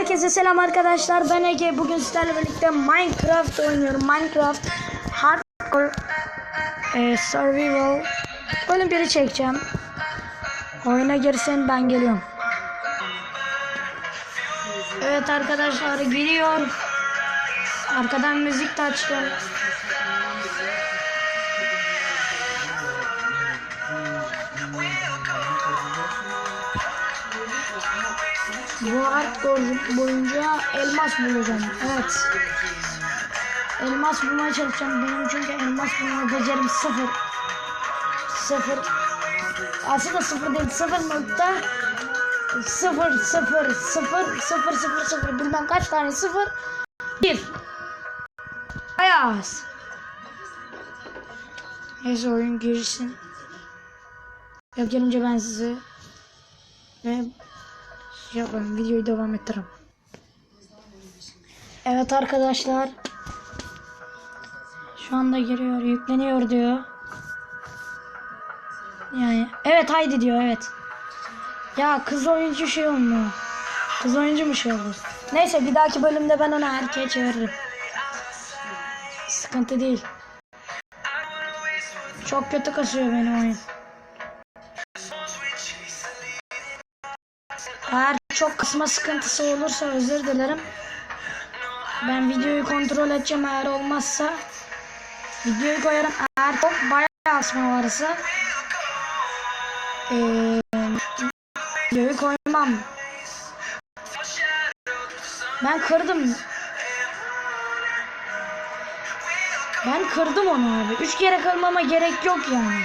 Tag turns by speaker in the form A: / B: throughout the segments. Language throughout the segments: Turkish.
A: Herkese selam arkadaşlar. Ben Ege. Bugün sizlerle birlikte Minecraft oynuyorum. Minecraft Hardcore e, Survival bölüm biri çekeceğim. Oyuna girsin ben geliyorum. Evet arkadaşlar giriyor. Arkadan müzik de açtım. Bu hardcore boyunca elmas bulacağım. Evet. Elmas bulmaya çalışacağım. Benim çünkü elmas bulma becerim sıfır. Sıfır. Aslında sıfır değil. Sıfır nokta sıfır sıfır sıfır sıfır sıfır sıfır bilmem kaç tane sıfır bir. Bayağı az. Neyse oyun girişsin. Yok gelince ben sizi ve şey yapalım videoyu devam ettiririm. Evet arkadaşlar. Şu anda giriyor, yükleniyor diyor. Yani evet haydi diyor evet. Ya kız oyuncu şey olmuyor. Kız oyuncu mu şey olur? Neyse bir dahaki bölümde ben onu erkeğe çeviririm. Sıkıntı değil. Çok kötü kasıyor benim oyun. Eğer çok kısma sıkıntısı olursa özür dilerim. Ben videoyu kontrol edeceğim eğer olmazsa videoyu koyarım. Eğer çok bayağı kısma varsa eee videoyu koymam. Ben kırdım. Ben kırdım onu abi. Üç kere kırmama gerek yok yani.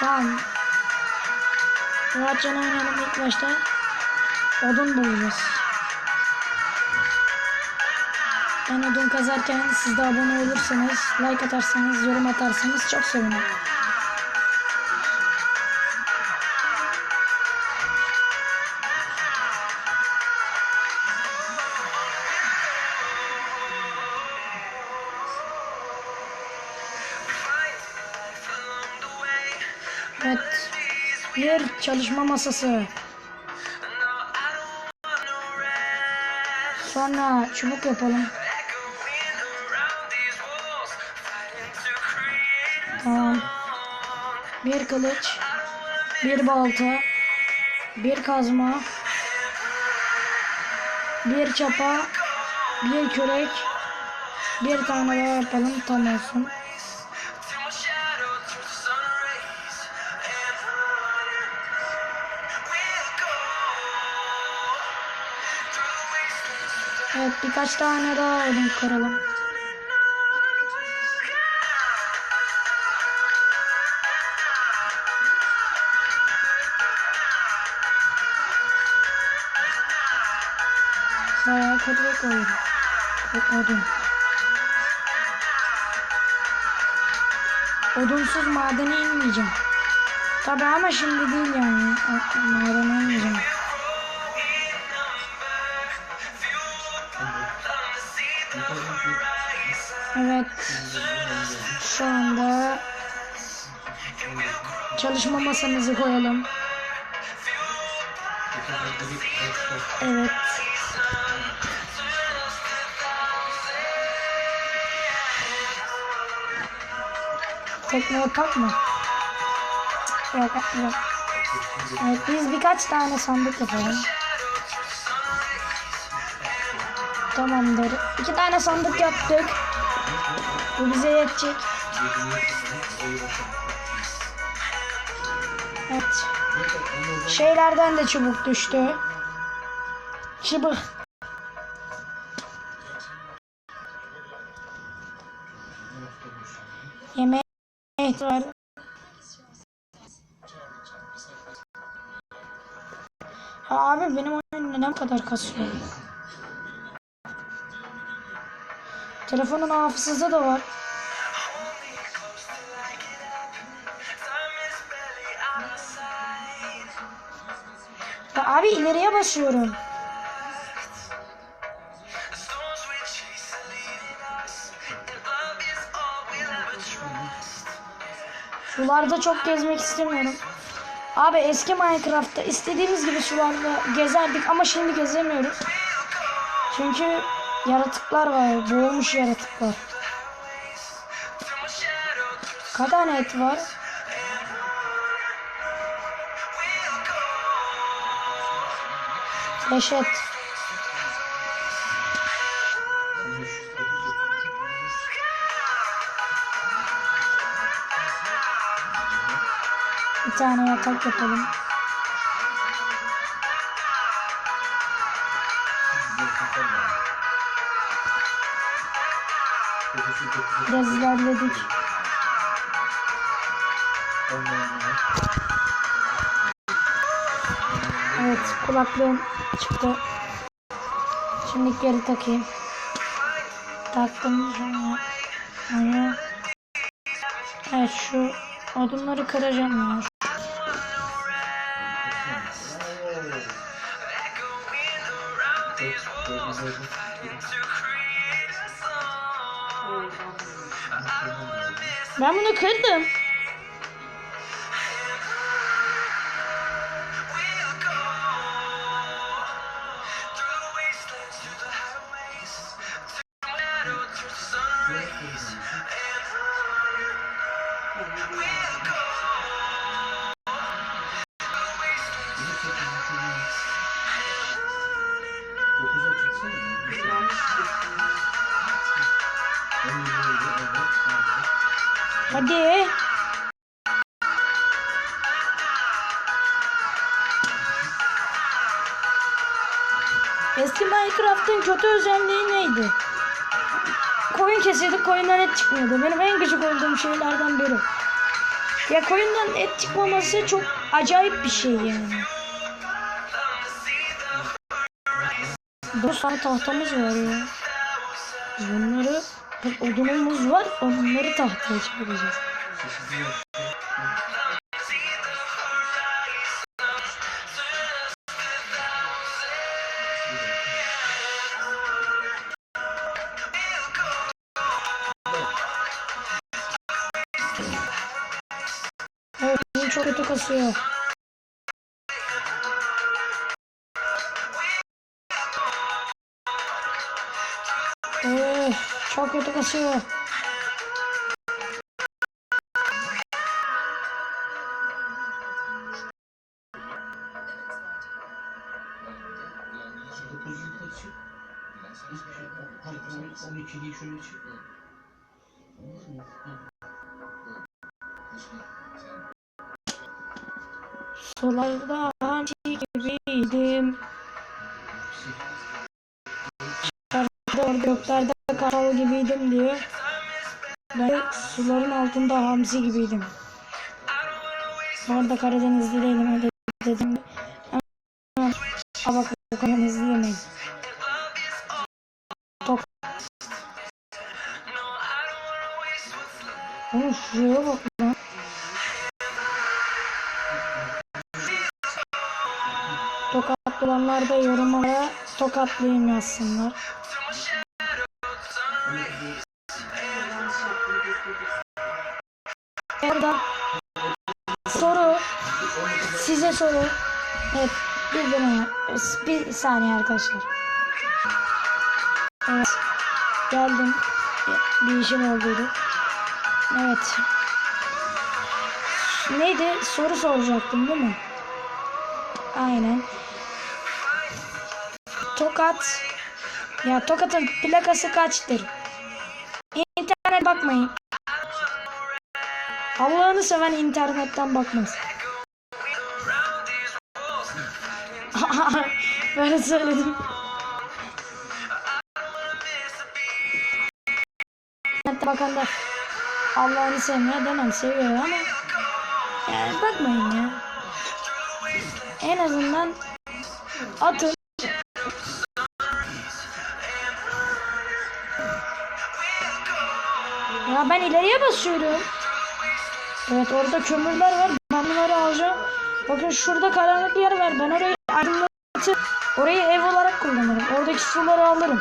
A: Tamam. Rahatcan oynayalım ilk başta. Odun bulacağız. Ben odun kazarken siz de abone olursanız, like atarsanız, yorum atarsanız çok sevinirim. Evet. Bir çalışma masası. Sonra çubuk yapalım. Tamam. Bir kılıç. Bir balta. Bir kazma. Bir çapa. Bir kürek. Bir tane daha yapalım tam olsun. Evet birkaç tane daha odun kıralım. Bayağı kırık oyun. Odun. Odunsuz madene inmeyeceğim. Tabi ama şimdi değil yani. Madene inmeyeceğim. Evet. Şu anda çalışma masamızı koyalım. Evet. Tekne yapak mı? Yok, yok. Evet, biz birkaç tane sandık yapalım. Tamamdır. İki tane sandık yaptık. Bu bize yetecek. Evet. Şeylerden de çubuk düştü. Çubuk. Yemeğe var. Ha abi benim oyun neden kadar kasıyor? Telefonun hafızası da var. Ya abi ileriye basıyorum. Sularda çok gezmek istemiyorum. Abi eski Minecraft'ta istediğimiz gibi sularda gezerdik ama şimdi gezemiyoruz. Çünkü yaratıklar var, boğulmuş yaratıklar. Kaç et var? Beş et. Bir tane yatak yapalım. Biraz ilerledik. Evet kulaklığım çıktı. Şimdi geri takayım. Taktım sonra. Evet şu odunları kıracağım ya. Ben bunu kırdım. Hadi. Eski Minecraft'ın kötü özelliği neydi? Koyun kesiyorduk koyundan et çıkmıyordu. Benim en gıcık olduğum şeylerden biri. Ya koyundan et çıkmaması çok acayip bir şey yani. Dokuz tane tahtamız var ya. Bunları hep odunumuz var. Onları tahtaya çevireceğiz. Evet, çok kötü kasıyor. Oh, çok kötü kasıyor.
B: Dokuzun kaçı? Hiçbir yok. Hadi on- on ikiliyi şöyle çık. Olur mu? Ha.
A: Sularda hamsi gibiydim. Orada göklerde kartal gibiydim diyor. Ben suların altında hamsi gibiydim. Orada Karadenizli değilim öyle dedim. Ama bak Karadenizli yemeyin. Top. Oğlum şuraya bak lan. Tokatlı da yorumlara tokatlıyım yazsınlar. Orada soru size soru. Evet bir bölüm bir saniye arkadaşlar. Evet geldim. Bir işim olduydu. Evet. Neydi? Soru soracaktım değil mi? Aynen. Tokat. Ya Tokat'ın plakası kaçtır? İnternet bakmayın. Allah'ını seven internetten bakmaz. Böyle söyledim. İnternette bakan da Allah'ını sevmiyor demem seviyor ama yani bakmayın ya. En azından atın Ya ben ileriye basıyorum. Evet orada kömürler var. Ben bunları alacağım. Bakın şurada karanlık bir yer var. Ben orayı aydınlatı orayı ev olarak kullanırım. Oradaki suları alırım.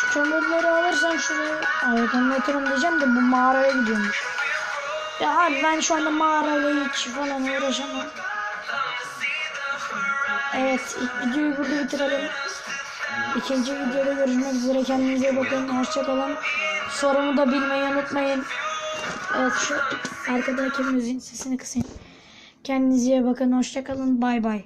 A: Şu kömürleri alırsam şuraya aydınlatırım diyeceğim de bu mağaraya gidiyormuş. Ya abi ben şu anda mağarayla hiç falan uğraşamam. Evet ilk videoyu burada bitirelim. İkinci videoda görüşmek üzere. Kendinize bakın. Hoşçakalın. Sorumu da bilmeyi unutmayın. Evet şu arkadaki müziğin sesini kısayım. Kendinize bakın. Hoşçakalın. Bay bay.